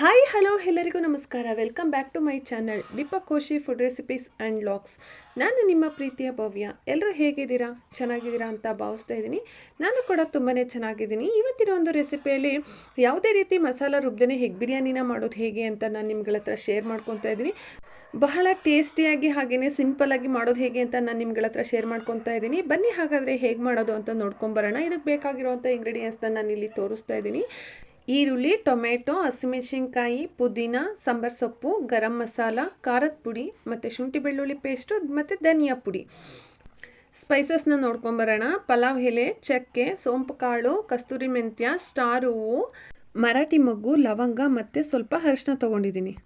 Hi hello ಎಲ್ಲರಿಗೂ ನಮಸ್ಕಾರ. Welcome back to my channel Deepak Koshi food recipes and logs ನಾನು ನಿಮ್ಮ ಪ್ರೀತಿಯ ಭವ್ಯ. ಎಲ್ಲರೂ ಹೇಗಿದ್ದೀರಾ? ಚೆನ್ನಾಗಿದ್ದೀರಾ ಅಂತ ಭಾವಿಸ್ತಾ ಇದ್ದೀನಿ. ನಾನು ಕೂಡ ತುಂಬಾ ಚೆನ್ನಾಗಿದ್ದೀನಿ. ಇವತ್ತಿನ ಒಂದು ರೆಸಿಪಿಯಲ್ಲಿ ಯಾವುದೇ ರೀತಿ ಮಸಾಲ ರುಬ್ಬದೇ ಹೆಗ್ ಬಿರಿಯಾನಿನ ಮಾಡೋದು ಹೇಗೆ ಅಂತ ನಾನು ನಿಮ್ಗಳ ಹತ್ರ ಶೇರ್ ಮಾಡ್ಕೊತಾ ಇದ್ದೀನಿ. ಬಹಳ ಟೇಸ್ಟಿಯಾಗಿ ಹಾಗೆಯೇ ಸಿಂಪಲ್ಲಾಗಿ ಮಾಡೋದು ಹೇಗೆ ಅಂತ ನಾನು ನಿಮ್ಗಳ ಹತ್ರ ಶೇರ್ ಮಾಡ್ಕೊತಾ ಇದ್ದೀನಿ. ಬನ್ನಿ ಹಾಗಾದರೆ ಹೇಗೆ ಮಾಡೋದು ಅಂತ ನೋಡ್ಕೊಂಬರೋಣ ಇದಕ್ಕೆ ಬೇಕಾಗಿರುವಂಥ ಇಂಗ್ರೀಡಿಯೆಂಟ್ಸ್ನ ನಾನು ಇಲ್ಲಿ ತೋರಿಸ್ತಾ ಇದ್ದೀನಿ. ಈರುಳ್ಳಿ, ಟೊಮೆಟೊ, ಹಸಿಮೆಣಸಿನ್ಕಾಯಿ, ಪುದೀನ, ಸಾಂಬಾರು ಸೊಪ್ಪು, ಗರಂ ಮಸಾಲ, ಖಾರದ ಪುಡಿ ಮತ್ತು ಶುಂಠಿ ಬೆಳ್ಳುಳ್ಳಿ ಪೇಸ್ಟು ಮತ್ತು ಧನಿಯಾ ಪುಡಿ. ಸ್ಪೈಸಸ್ನ ನೋಡ್ಕೊಂಬರೋಣ ಪಲಾವ್ ಎಲೆ, ಚಕ್ಕೆ, ಸೋಂಪು ಕಾಳು, ಕಸ್ತೂರಿ ಮೆಂತ್ಯ, ಸ್ಟಾರ್ ಹೂವು, ಮರಾಠಿ ಮೊಗ್ಗು, ಲವಂಗ ಮತ್ತು ಸ್ವಲ್ಪ ಅರಿಶಿನ ತೊಗೊಂಡಿದ್ದೀನಿ.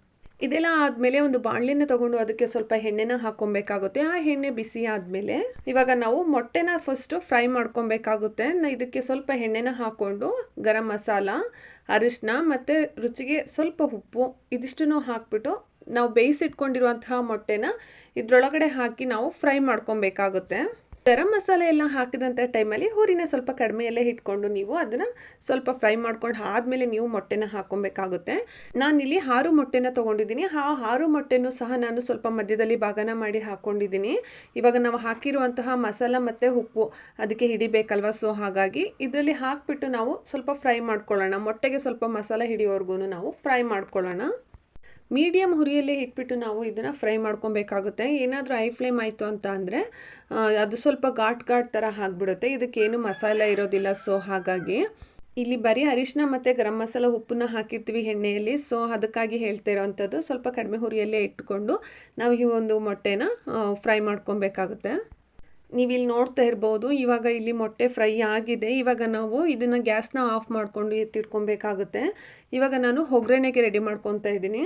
ಇದೆಲ್ಲ ಆದಮೇಲೆ ಒಂದು ಬಾಣಲಿನ ತಗೊಂಡು ಅದಕ್ಕೆ ಸ್ವಲ್ಪ ಎಣ್ಣೆನ ಹಾಕೊಬೇಕಾಗುತ್ತೆ ಆ ಎಣ್ಣೆ ಬಿಸಿ ಆದಮೇಲೆ ಇವಾಗ ನಾವು ಮೊಟ್ಟೆನ ಫಸ್ಟು ಫ್ರೈ ಮಾಡ್ಕೊಬೇಕಾಗುತ್ತೆ. ಇದಕ್ಕೆ ಸ್ವಲ್ಪ ಎಣ್ಣೆನ ಹಾಕ್ಕೊಂಡು ಗರಂ ಮಸಾಲ ಅರಿಶಿನ ಮತ್ತು ರುಚಿಗೆ ಸ್ವಲ್ಪ ಉಪ್ಪು ಇದಿಷ್ಟನ್ನು ಹಾಕ್ಬಿಟ್ಟು ನಾವು ಬೇಯಿಸಿಟ್ಕೊಂಡಿರುವಂತಹ ಮೊಟ್ಟೆನ ಇದರೊಳಗಡೆ ಹಾಕಿ ನಾವು ಫ್ರೈ ಮಾಡ್ಕೊಬೇಕಾಗುತ್ತೆ. ಗರಂ ಮಸಾಲೆ ಎಲ್ಲ ಹಾಕಿದಂಥ ಟೈಮಲ್ಲಿ ಹುರಿನ ಸ್ವಲ್ಪ ಕಡಿಮೆಯಲ್ಲೇ ಇಟ್ಕೊಂಡು ನೀವು ಅದನ್ನು ಸ್ವಲ್ಪ ಫ್ರೈ ಮಾಡ್ಕೊಂಡು ಆದಮೇಲೆ ನೀವು ಮೊಟ್ಟೆನ ಹಾಕ್ಕೊಬೇಕಾಗುತ್ತೆ. ನಾನಿಲ್ಲಿ ಹಾರು ಮೊಟ್ಟೆನ ತೊಗೊಂಡಿದ್ದೀನಿ. ಆ ಹಾರು ಮೊಟ್ಟೆನೂ ಸಹ ನಾನು ಸ್ವಲ್ಪ ಮಧ್ಯದಲ್ಲಿ ಭಾಗನ ಮಾಡಿ ಹಾಕ್ಕೊಂಡಿದ್ದೀನಿ. ಇವಾಗ ನಾವು ಹಾಕಿರುವಂತಹ ಮಸಾಲ ಮತ್ತು ಉಪ್ಪು ಅದಕ್ಕೆ ಹಿಡಿಬೇಕಲ್ವ? ಸೊ, ಹಾಗಾಗಿ ಇದರಲ್ಲಿ ಹಾಕಿಬಿಟ್ಟು ನಾವು ಸ್ವಲ್ಪ ಫ್ರೈ ಮಾಡ್ಕೊಳ್ಳೋಣ. ಮೊಟ್ಟೆಗೆ ಸ್ವಲ್ಪ ಮಸಾಲ ಹಿಡಿಯೋವರೆಗೂ ನಾವು ಫ್ರೈ ಮಾಡ್ಕೊಳ್ಳೋಣ. ಮೀಡಿಯಮ್ ಹುರಿಯಲ್ಲೇ ಇಟ್ಬಿಟ್ಟು ನಾವು ಇದನ್ನು ಫ್ರೈ ಮಾಡ್ಕೊಬೇಕಾಗುತ್ತೆ. ಏನಾದರೂ ಐ ಫ್ಲೇಮ್ ಆಯಿತು ಅಂತ ಅಂದರೆ ಅದು ಸ್ವಲ್ಪ ಘಾಟ್ ಘಾಟ್ ಥರ ಆಗಿಬಿಡುತ್ತೆ. ಇದಕ್ಕೇನು ಮಸಾಲೆ ಇರೋದಿಲ್ಲ. ಸೊ, ಹಾಗಾಗಿ ಇಲ್ಲಿ ಬರೀ ಅರಿಶಿನ ಮತ್ತು ಗರಂ ಮಸಾಲ ಉಪ್ಪನ್ನ ಹಾಕಿರ್ತೀವಿ ಎಣ್ಣೆಯಲ್ಲಿ. ಸೊ, ಅದಕ್ಕಾಗಿ ಹೇಳ್ತಾ ಇರೋವಂಥದ್ದು ಸ್ವಲ್ಪ ಕಡಿಮೆ ಹುರಿಯಲ್ಲೇ ಇಟ್ಕೊಂಡು ನಾವು ಈ ಒಂದು ಮೊಟ್ಟೆನ ಫ್ರೈ ಮಾಡ್ಕೊಬೇಕಾಗುತ್ತೆ. ನೀವು ಇಲ್ಲಿ ನೋಡ್ತಾ ಇರ್ಬೋದು, ಇವಾಗ ಇಲ್ಲಿ ಮೊಟ್ಟೆ ಫ್ರೈ ಆಗಿದೆ. ಇವಾಗ ನಾವು ಇದನ್ನು ಗ್ಯಾಸ್ನ ಆಫ್ ಮಾಡಿಕೊಂಡು ಎತ್ತಿಟ್ಕೊಬೇಕಾಗುತ್ತೆ. ಇವಾಗ ನಾನು ಒಗ್ಗರಣೆಗೆ ರೆಡಿ ಮಾಡ್ಕೊತಾ ಇದ್ದೀನಿ.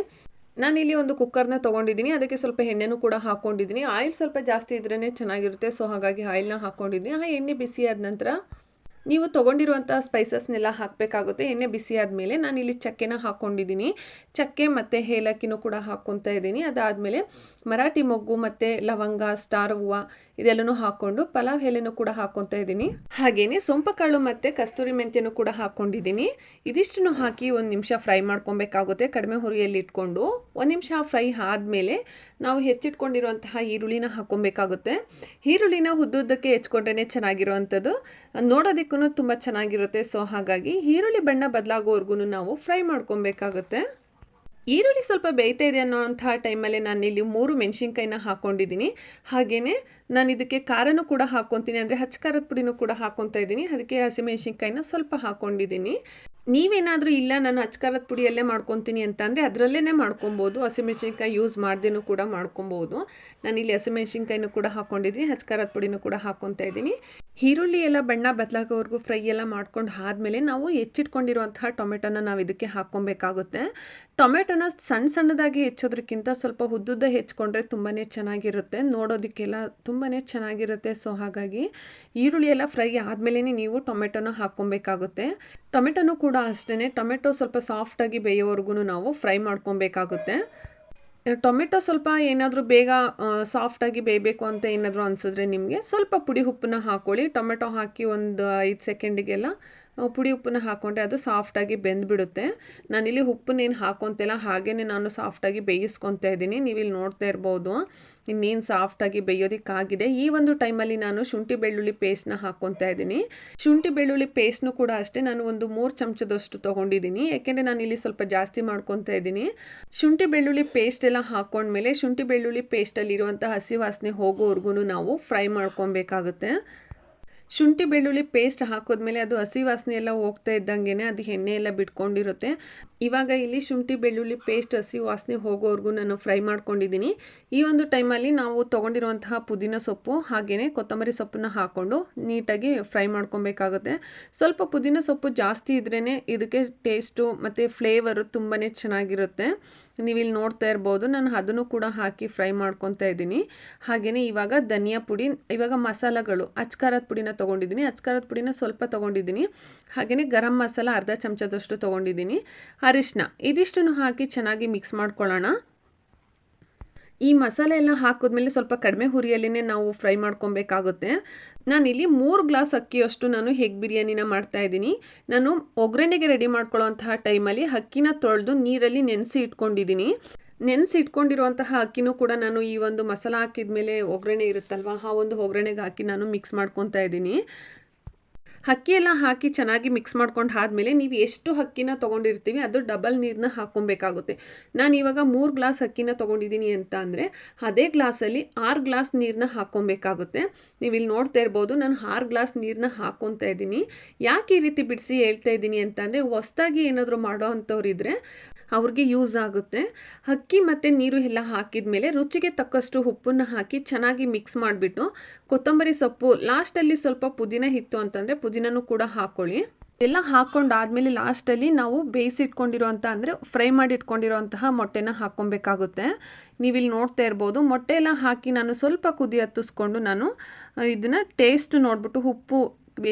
ನಾನಿಲ್ಲಿ ಒಂದು ಕುಕ್ಕರ್ನ ತೊಗೊಂಡಿದ್ದೀನಿ, ಅದಕ್ಕೆ ಸ್ವಲ್ಪ ಎಣ್ಣೆನೂ ಕೂಡ ಹಾಕ್ಕೊಂಡಿದ್ದೀನಿ ಆಯಿಲ್ ಸ್ವಲ್ಪ ಜಾಸ್ತಿ ಇದ್ರೇ ಚೆನ್ನಾಗಿರುತ್ತೆ, ಸೊ ಹಾಗಾಗಿ ಆಯಿಲ್ನ ಹಾಕ್ಕೊಂಡಿದ್ದೀನಿ ಆ ಎಣ್ಣೆ ಬಿಸಿ ಆದ ನಂತರ ನೀವು ತೊಗೊಂಡಿರುವಂಥ ಸ್ಪೈಸಸ್ನೆಲ್ಲ ಹಾಕಬೇಕಾಗುತ್ತೆ. ಎಣ್ಣೆ ಬಿಸಿ ಆದಮೇಲೆ ನಾನಿಲ್ಲಿ ಚಕ್ಕೆನ ಹಾಕ್ಕೊಂಡಿದ್ದೀನಿ ಚಕ್ಕೆ ಮತ್ತು ಏಲಕ್ಕಿನೂ ಕೂಡ ಹಾಕ್ಕೊತಾ ಇದ್ದೀನಿ. ಅದಾದಮೇಲೆ ಮರಾಠಿ ಮೊಗ್ಗು ಮತ್ತು ಲವಂಗ, ಸ್ಟಾರ್ ಹೂವು ಇದೆಲ್ಲನೂ ಹಾಕ್ಕೊಂಡು ಪಲಾವ್ ಎಲೆನೂ ಕೂಡ ಹಾಕ್ಕೊತಾ ಇದ್ದೀನಿ. ಹಾಗೇನೆ ಸೊಂಪಕಾಳು ಮತ್ತು ಕಸ್ತೂರಿ ಮೆಂತ್ಯನೂ ಕೂಡ ಹಾಕ್ಕೊಂಡಿದ್ದೀನಿ. ಇದಿಷ್ಟನ್ನು ಹಾಕಿ ಒಂದು ನಿಮಿಷ ಫ್ರೈ ಮಾಡ್ಕೊಬೇಕಾಗುತ್ತೆ. ಕಡಿಮೆ ಹುರಿಯಲ್ಲಿ ಇಟ್ಕೊಂಡು ಒಂದು ನಿಮಿಷ ಫ್ರೈ ಆದಮೇಲೆ ನಾವು ಹೆಚ್ಚಿಟ್ಕೊಂಡಿರುವಂತಹ ಈರುಳ್ಳಿನ ಹಾಕ್ಕೊಬೇಕಾಗುತ್ತೆ. ಈರುಳ್ಳಿನ ಉದ್ದುದ್ದಕ್ಕೆ ಹೆಚ್ಕೊಂಡ್ರೇ ಚೆನ್ನಾಗಿರುವಂಥದ್ದು. ನೋಡೋದಕ್ಕೂ ತುಂಬ ಚೆನ್ನಾಗಿರುತ್ತೆ. ಸೊ ಹಾಗಾಗಿ ಈರುಳ್ಳಿ ಬಣ್ಣ ಬದಲಾಗೋವರೆಗೂ ನಾವು ಫ್ರೈ ಮಾಡ್ಕೊಬೇಕಾಗುತ್ತೆ. ಈರುಳ್ಳಿ ಸ್ವಲ್ಪ ಬೇಯ್ತಾ ಇದೆ ಅನ್ನೋವಂಥ ಟೈಮಲ್ಲಿ ನಾನು ಇಲ್ಲಿ ಮೂರು ಮೆಣಸಿನ್ಕಾಯಿನ ಹಾಕ್ಕೊಂಡಿದ್ದೀನಿ. ಹಾಗೆಯೇ ನಾನು ಇದಕ್ಕೆ ಖಾರನೂ ಕೂಡ ಹಾಕ್ಕೊತೀನಿ, ಅಂದರೆ ಹಚ್ಚ ಖಾರದ ಪುಡಿನೂ ಕೂಡ ಹಾಕ್ಕೊತಾ ಇದ್ದೀನಿ. ಅದಕ್ಕೆ ಹಸಿಮೆಣ್ಸಿನ್ಕಾಯಿನ ಸ್ವಲ್ಪ ಹಾಕ್ಕೊಂಡಿದ್ದೀನಿ. ನೀವೇನಾದರೂ ಇಲ್ಲ, ನಾನು ಅಚ್ಕಾರದ ಪುಡಿಯಲ್ಲೇ ಮಾಡ್ಕೊತೀನಿ ಅಂತಂದರೆ ಅದರಲ್ಲೇ ಮಾಡ್ಕೊಬೋದು. ಹಸಿಮೆಣ್ಸಿನ್ಕಾಯಿ ಯೂಸ್ ಮಾಡ್ದೇನೂ ಕೂಡ ಮಾಡ್ಕೊಬೋದು. ನಾನಿಲ್ಲಿ ಹಸಿಮೆಣ್ಸಿನ್ಕಾಯಿನೂ ಕೂಡ ಹಾಕ್ಕೊಂಡಿದ್ದೀನಿ ಹಚ್ಚ ಖಾರದ ಪುಡಿನೂ ಕೂಡ ಹಾಕ್ಕೊತಾ ಇದ್ದೀನಿ. ಈರುಳ್ಳಿ ಎಲ್ಲ ಬಣ್ಣ ಬದಲಾಗೋವರೆಗೂ ಫ್ರೈ ಎಲ್ಲ ಮಾಡ್ಕೊಂಡು ಆದಮೇಲೆ ನಾವು ಹೆಚ್ಚಿಟ್ಕೊಂಡಿರುವಂತಹ ಟೊಮೆಟೊನ ನಾವು ಇದಕ್ಕೆ ಹಾಕ್ಕೊಬೇಕಾಗುತ್ತೆ. ಟೊಮೆಟೊನ ಸಣ್ಣ ಸಣ್ಣದಾಗಿ ಹೆಚ್ಚೋದ್ರಕ್ಕಿಂತ ಸ್ವಲ್ಪ ಉದ್ದುದ್ದ ಹೆಚ್ಕೊಂಡ್ರೆ ತುಂಬಾ ಚೆನ್ನಾಗಿರುತ್ತೆ. ನೋಡೋದಕ್ಕೆಲ್ಲ ತುಂಬಾ ಚೆನ್ನಾಗಿರುತ್ತೆ. ಸೊ ಹಾಗಾಗಿ ಈರುಳ್ಳಿ ಎಲ್ಲ ಫ್ರೈ ಆದಮೇಲೆ ನೀವು ಟೊಮೆಟೊನ ಹಾಕ್ಕೊಬೇಕಾಗುತ್ತೆ. ಟೊಮೆಟೊನೂ ಕೂಡ ಅಷ್ಟೇ ಟೊಮೆಟೊ ಸ್ವಲ್ಪ ಸಾಫ್ಟಾಗಿ ಬೇಯೋವರೆಗೂ ನಾವು ಫ್ರೈ ಮಾಡ್ಕೊಬೇಕಾಗುತ್ತೆ. ಟೊಮೆಟೊ ಸ್ವಲ್ಪ ಏನಾದರೂ ಬೇಗ ಸಾಫ್ಟಾಗಿ ಬೇಯಬೇಕು ಅಂತ ಏನಾದರೂ ಅನಿಸಿದ್ರೆ ನಿಮಗೆ ಸ್ವಲ್ಪ ಪುಡಿ ಉಪ್ಪನ್ನ ಹಾಕ್ಕೊಳ್ಳಿ ಟೊಮೆಟೊ ಹಾಕಿ ಒಂದು ಐದು ಸೆಕೆಂಡಿಗೆಲ್ಲ ಪುಡಿ ಉಪ್ಪನ್ನ ಹಾಕ್ಕೊಂಡ್ರೆ ಅದು ಸಾಫ್ಟಾಗಿ ಬೆಂದ್ಬಿಡುತ್ತೆ. ನಾನಿಲ್ಲಿ ಉಪ್ಪನ್ನೇನು ಹಾಕ್ಕೊತಿಲ್ಲ ಹಾಗೇ ನಾನು ಸಾಫ್ಟಾಗಿ ಬೇಯಿಸ್ಕೊತಾ ಇದ್ದೀನಿ. ನೀವಿಲ್ಲಿ ನೋಡ್ತಾ ಇರ್ಬೋದು, ಇನ್ನೇನು ಸಾಫ್ಟಾಗಿ ಬೇಯೋದಕ್ಕಾಗಿದೆ. ಈ ಒಂದು ಟೈಮಲ್ಲಿ ನಾನು ಶುಂಠಿ ಬೆಳ್ಳುಳ್ಳಿ ಪೇಸ್ಟ್ನ ಹಾಕ್ಕೊತಾ ಇದ್ದೀನಿ. ಶುಂಠಿ ಬೆಳ್ಳುಳ್ಳಿ ಪೇಸ್ಟ್ನು ಕೂಡ ಅಷ್ಟೇ, ನಾನು ಒಂದು ಮೂರು ಚಮಚದಷ್ಟು ತೊಗೊಂಡಿದ್ದೀನಿ. ಯಾಕೆಂದರೆ ನಾನು ಇಲ್ಲಿ ಸ್ವಲ್ಪ ಜಾಸ್ತಿ ಮಾಡ್ಕೊತಾ ಇದ್ದೀನಿ. ಶುಂಠಿ ಬೆಳ್ಳುಳ್ಳಿ ಪೇಸ್ಟ್ ಎಲ್ಲ ಹಾಕ್ಕೊಂಡ್ಮೇಲೆ ಶುಂಠಿ ಬೆಳ್ಳುಳ್ಳಿ ಪೇಸ್ಟಲ್ಲಿರುವಂಥ ಹಸಿ ವಾಸನೆ ಹೋಗೋವರೆಗೂ ನಾವು ಫ್ರೈ ಮಾಡ್ಕೊಬೇಕಾಗುತ್ತೆ. ಶುಂಠಿ ಬೆಳ್ಳುಳ್ಳಿ ಪೇಸ್ಟ್ ಹಾಕೋದ್ಮೇಲೆ ಅದು ಹಸಿ ವಾಸನೆ ಎಲ್ಲ ಹೋಗ್ತಾ ಇದ್ದಂಗೆ ಅದು ಎಣ್ಣೆ ಎಲ್ಲ ಬಿಟ್ಕೊಂಡಿರುತ್ತೆ. ಇವಾಗ ಇಲ್ಲಿ ಶುಂಠಿ ಬೆಳ್ಳುಳ್ಳಿ ಪೇಸ್ಟ್ ಹಸಿ ವಾಸನೆ ಹೋಗೋವರೆಗೂ ನಾನು ಫ್ರೈ ಮಾಡ್ಕೊಂಡಿದ್ದೀನಿ. ಈ ಒಂದು ಟೈಮಲ್ಲಿ ನಾವು ತೊಗೊಂಡಿರುವಂತಹ ಪುದೀನ ಸೊಪ್ಪು ಹಾಗೆಯೇ ಕೊತ್ತಂಬರಿ ಸೊಪ್ಪನ್ನ ಹಾಕ್ಕೊಂಡು ನೀಟಾಗಿ ಫ್ರೈ ಮಾಡ್ಕೊಬೇಕಾಗುತ್ತೆ. ಸ್ವಲ್ಪ ಪುದೀನ ಸೊಪ್ಪು ಜಾಸ್ತಿ ಇದ್ರೇ ಇದಕ್ಕೆ ಟೇಸ್ಟು ಮತ್ತು ಫ್ಲೇವರು ತುಂಬಾ ಚೆನ್ನಾಗಿರುತ್ತೆ. ನೀವಿಲ್ಲಿ ನೋಡ್ತಾ ಇರ್ಬೋದು, ನಾನು ಅದನ್ನು ಕೂಡ ಹಾಕಿ ಫ್ರೈ ಮಾಡ್ಕೊತಾ ಇದ್ದೀನಿ. ಹಾಗೆಯೇ ಇವಾಗ ಧನಿಯಾ ಪುಡಿ, ಇವಾಗ ಮಸಾಲಗಳು, ಅಚ್ಕಾರದ ಪುಡಿನ ತೊಗೊಂಡಿದ್ದೀನಿ. ಅಚ್ಕಾರದ ಪುಡಿನ ಸ್ವಲ್ಪ ತೊಗೊಂಡಿದ್ದೀನಿ. ಹಾಗೆಯೇ ಗರಂ ಮಸಾಲ ಅರ್ಧ ಚಮಚದಷ್ಟು ತೊಗೊಂಡಿದ್ದೀನಿ. ಅರಿಶಿನ ಇದಿಷ್ಟನ್ನು ಹಾಕಿ ಚೆನ್ನಾಗಿ ಮಿಕ್ಸ್ ಮಾಡ್ಕೊಳ್ಳೋಣ. ಈ ಮಸಾಲೆ ಎಲ್ಲ ಹಾಕಿದ್ಮೇಲೆ ಸ್ವಲ್ಪ ಕಡಿಮೆ ಹುರಿಯಲ್ಲಿನೇ ನಾವು ಫ್ರೈ ಮಾಡ್ಕೊಬೇಕಾಗುತ್ತೆ. ನಾನಿಲ್ಲಿ ಮೂರು ಗ್ಲಾಸ್ ಅಕ್ಕಿಯಷ್ಟು ನಾನು ಹೆಗ್ ಬಿರಿಯಾನಿನ ಮಾಡ್ತಾ ಇದ್ದೀನಿ. ನಾನು ಒಗ್ಗರಣೆಗೆ ರೆಡಿ ಮಾಡ್ಕೊಳ್ಳೋಂತಹ ಟೈಮಲ್ಲಿ ಅಕ್ಕಿನ ತೊಳೆದು ನೀರಲ್ಲಿ ನೆನೆಸಿ ಇಟ್ಕೊಂಡಿದ್ದೀನಿ. ನೆನೆಸಿ ಇಟ್ಕೊಂಡಿರುವಂತಹ ಅಕ್ಕಿನೂ ಕೂಡ ನಾನು ಈ ಒಂದು ಮಸಾಲ ಹಾಕಿದ ಮೇಲೆ ಒಗ್ಗರಣೆ ಇರುತ್ತಲ್ವ? ಆ ಒಂದು ಒಗ್ಗರಣೆಗೆ ಹಾಕಿ ನಾನು ಮಿಕ್ಸ್ ಮಾಡ್ಕೊತಾ ಇದ್ದೀನಿ. ಅಕ್ಕಿ ಎಲ್ಲ ಹಾಕಿ ಚೆನ್ನಾಗಿ ಮಿಕ್ಸ್ ಮಾಡ್ಕೊಂಡು ಆದಮೇಲೆ ನೀವು ಎಷ್ಟು ಅಕ್ಕಿನ ತೊಗೊಂಡಿರ್ತೀವಿ, ಅದು ಡಬಲ್ ನೀರನ್ನ ಹಾಕ್ಕೊಬೇಕಾಗುತ್ತೆ. ನಾನು ಇವಾಗ ಮೂರು ಗ್ಲಾಸ್ ಅಕ್ಕಿನ ತೊಗೊಂಡಿದ್ದೀನಿ ಅಂತ ಅಂದರೆ, ಅದೇ ಗ್ಲಾಸಲ್ಲಿ ಆರು ಗ್ಲಾಸ್ ನೀರನ್ನ ಹಾಕ್ಕೊಬೇಕಾಗುತ್ತೆ. ನೀವು ಇಲ್ಲಿ ನೋಡ್ತಾ ಇರ್ಬೋದು, ನಾನು ಆರು ಗ್ಲಾಸ್ ನೀರನ್ನ ಹಾಕ್ಕೊತಾ ಇದ್ದೀನಿ. ಯಾಕೆ ಈ ರೀತಿ ಬಿಡಿಸಿ ಹೇಳ್ತಾ ಇದ್ದೀನಿ ಅಂತ ಅಂದರೆ, ಹೊಸ್ದಾಗಿ ಏನಾದರೂ ಮಾಡೋ ಅಂಥವ್ರಿದ್ರೆ ಅವ್ರಿಗೆ ಯೂಸ್ ಆಗುತ್ತೆ. ಅಕ್ಕಿ ಮತ್ತು ನೀರು ಎಲ್ಲ ಹಾಕಿದ ಮೇಲೆ ರುಚಿಗೆ ತಕ್ಕಷ್ಟು ಉಪ್ಪನ್ನು ಹಾಕಿ ಚೆನ್ನಾಗಿ ಮಿಕ್ಸ್ ಮಾಡಿಬಿಟ್ಟು ಕೊತ್ತಂಬರಿ ಸೊಪ್ಪು ಲಾಸ್ಟಲ್ಲಿ ಸ್ವಲ್ಪ ಪುದೀನ ಇತ್ತು ಅಂತಂದರೆ ಪುದೀನೂ ಕೂಡ ಹಾಕ್ಕೊಳ್ಳಿ ಎಲ್ಲ ಹಾಕ್ಕೊಂಡಾದಮೇಲೆ ಲಾಸ್ಟಲ್ಲಿ ನಾವು ಬೇಯಿಸಿಟ್ಕೊಂಡಿರೋಂಥ ಅಂದರೆ ಫ್ರೈ ಮಾಡಿ ಇಟ್ಕೊಂಡಿರೋಂತಹ ಮೊಟ್ಟೆನ ಹಾಕ್ಕೊಬೇಕಾಗುತ್ತೆ. ನೀವಿಲ್ಲಿ ನೋಡ್ತಾ ಇರ್ಬೋದು ಮೊಟ್ಟೆ ಎಲ್ಲ ಹಾಕಿ ನಾನು ಸ್ವಲ್ಪ ಕುದಿ ಹತ್ತಿಸ್ಕೊಂಡು ನಾನು ಇದನ್ನು ಟೇಸ್ಟ್ ನೋಡಿಬಿಟ್ಟು ಉಪ್ಪು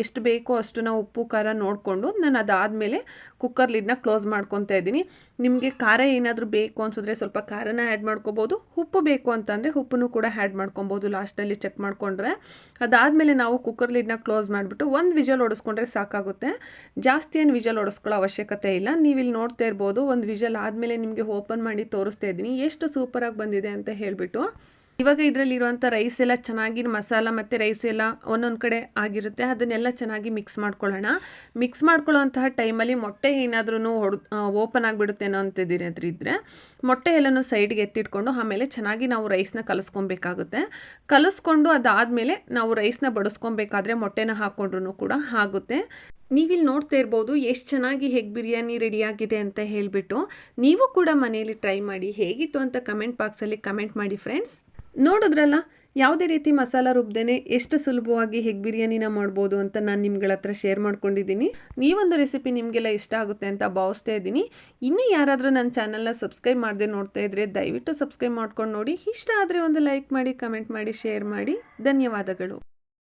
ಎಷ್ಟು ಬೇಕೋ ಅಷ್ಟು ನಾವು ಉಪ್ಪು, ಖಾರ ನೋಡಿಕೊಂಡು ನಾನು ಅದಾದಮೇಲೆ ಕುಕ್ಕರ್ ಲಿಡ್ನ ಕ್ಲೋಸ್ ಮಾಡ್ಕೊತಾ ಇದ್ದೀನಿ. ನಿಮಗೆ ಖಾರ ಏನಾದರೂ ಬೇಕು ಅನ್ಸಿದ್ರೆ ಸ್ವಲ್ಪ ಖಾರನ ಆ್ಯಡ್ ಮಾಡ್ಕೋಬೋದು. ಉಪ್ಪು ಬೇಕು ಅಂತಂದರೆ ಉಪ್ಪನ್ನು ಕೂಡ ಆ್ಯಡ್ ಮಾಡ್ಕೊಬೋದು ಲಾಸ್ಟಲ್ಲಿ ಚೆಕ್ ಮಾಡಿಕೊಂಡ್ರೆ. ಅದಾದಮೇಲೆ ನಾವು ಕುಕ್ಕರ್ ಲಿಡ್ನ ಕ್ಲೋಸ್ ಮಾಡಿಬಿಟ್ಟು ಒಂದು ವಿಜಲ್ ಹೊಡೆಸ್ಕೊಂಡ್ರೆ ಸಾಕಾಗುತ್ತೆ. ಜಾಸ್ತಿ ಏನು ವಿಜಲ್ ಹೊಡೆಸ್ಕೊಳ್ಳೋ ಅವಶ್ಯಕತೆ ಇಲ್ಲ. ನೀವು ಇಲ್ಲಿ ನೋಡ್ತಾ ಇರ್ಬೋದು, ಒಂದು ವಿಜಲ್ ಆದಮೇಲೆ ನಿಮಗೆ ಓಪನ್ ಮಾಡಿ ತೋರಿಸ್ತಾ ಇದ್ದೀನಿ. ಎಷ್ಟು ಸೂಪರಾಗಿ ಬಂದಿದೆ ಅಂತ ಹೇಳಿಬಿಟ್ಟು. ಇವಾಗ ಇದರಲ್ಲಿರುವಂಥ ರೈಸ್ ಎಲ್ಲ ಚೆನ್ನಾಗಿ ಮಸಾಲ ಮತ್ತು ರೈಸ್ ಎಲ್ಲ ಒಂದೊಂದು ಕಡೆ ಆಗಿರುತ್ತೆ. ಅದನ್ನೆಲ್ಲ ಚೆನ್ನಾಗಿ ಮಿಕ್ಸ್ ಮಾಡ್ಕೊಳ್ಳೋಣ. ಮಿಕ್ಸ್ ಮಾಡ್ಕೊಳ್ಳೋವಂತಹ ಟೈಮಲ್ಲಿ ಮೊಟ್ಟೆ ಏನಾದ್ರೂ ಹೊಡ್ ಓಪನ್ ಆಗಿಬಿಡುತ್ತೇನೋ ಅಂತಿದ್ದೀರಿ ಅದ್ರ ಇದ್ದರೆ ಮೊಟ್ಟೆ ಎಲ್ಲನೂ ಸೈಡ್ಗೆ ಎತ್ತಿಟ್ಕೊಂಡು ಆಮೇಲೆ ಚೆನ್ನಾಗಿ ನಾವು ರೈಸ್ನ ಕಲಿಸ್ಕೊಬೇಕಾಗುತ್ತೆ. ಕಲಿಸ್ಕೊಂಡು ಅದಾದಮೇಲೆ ನಾವು ರೈಸ್ನ ಬಡಿಸ್ಕೊಬೇಕಾದ್ರೆ ಮೊಟ್ಟೆನ ಹಾಕ್ಕೊಂಡ್ರೂ ಕೂಡ ಆಗುತ್ತೆ. ನೀವಿಲ್ಲಿ ನೋಡ್ತಾ ಇರ್ಬೋದು ಎಷ್ಟು ಚೆನ್ನಾಗಿ ಹೆಗ್ ಬಿರಿಯಾನಿ ರೆಡಿಯಾಗಿದೆ ಅಂತ ಹೇಳಿಬಿಟ್ಟು ನೀವು ಕೂಡ ಮನೆಯಲ್ಲಿ ಟ್ರೈ ಮಾಡಿ ಹೇಗಿತ್ತು ಅಂತ ಕಮೆಂಟ್ ಬಾಕ್ಸಲ್ಲಿ ಕಮೆಂಟ್ ಮಾಡಿ ಫ್ರೆಂಡ್ಸ್ ನೋಡಿದ್ರಲ್ಲ, ಯಾವುದೇ ರೀತಿ ಮಸಾಲ ರುಬ್ಬದೇನೆ ಎಷ್ಟು ಸುಲಭವಾಗಿ ಹೆಗ್ ಬಿರಿಯಾನಿನ ಮಾಡ್ಬೋದು ಅಂತ ನಾನು ನಿಮ್ಗಳ ಹತ್ರ ಶೇರ್ ಮಾಡ್ಕೊಂಡಿದ್ದೀನಿ. ನೀವೊಂದು ರೆಸಿಪಿ ನಿಮಗೆಲ್ಲ ಇಷ್ಟ ಆಗುತ್ತೆ ಅಂತ ಭಾವಿಸ್ತಾ ಇದ್ದೀನಿ. ಇನ್ನೂ ಯಾರಾದರೂ ನನ್ನ ಚಾನಲ್ನ ಸಬ್ಸ್ಕ್ರೈಬ್ ಮಾಡದೆ ನೋಡ್ತಾ ಇದ್ರೆ ದಯವಿಟ್ಟು ಸಬ್ಸ್ಕ್ರೈಬ್ ಮಾಡ್ಕೊಂಡು ನೋಡಿ. ಇಷ್ಟ ಆದರೆ ಒಂದು ಲೈಕ್ ಮಾಡಿ ಕಮೆಂಟ್ ಮಾಡಿ ಶೇರ್ ಮಾಡಿ. ಧನ್ಯವಾದಗಳು.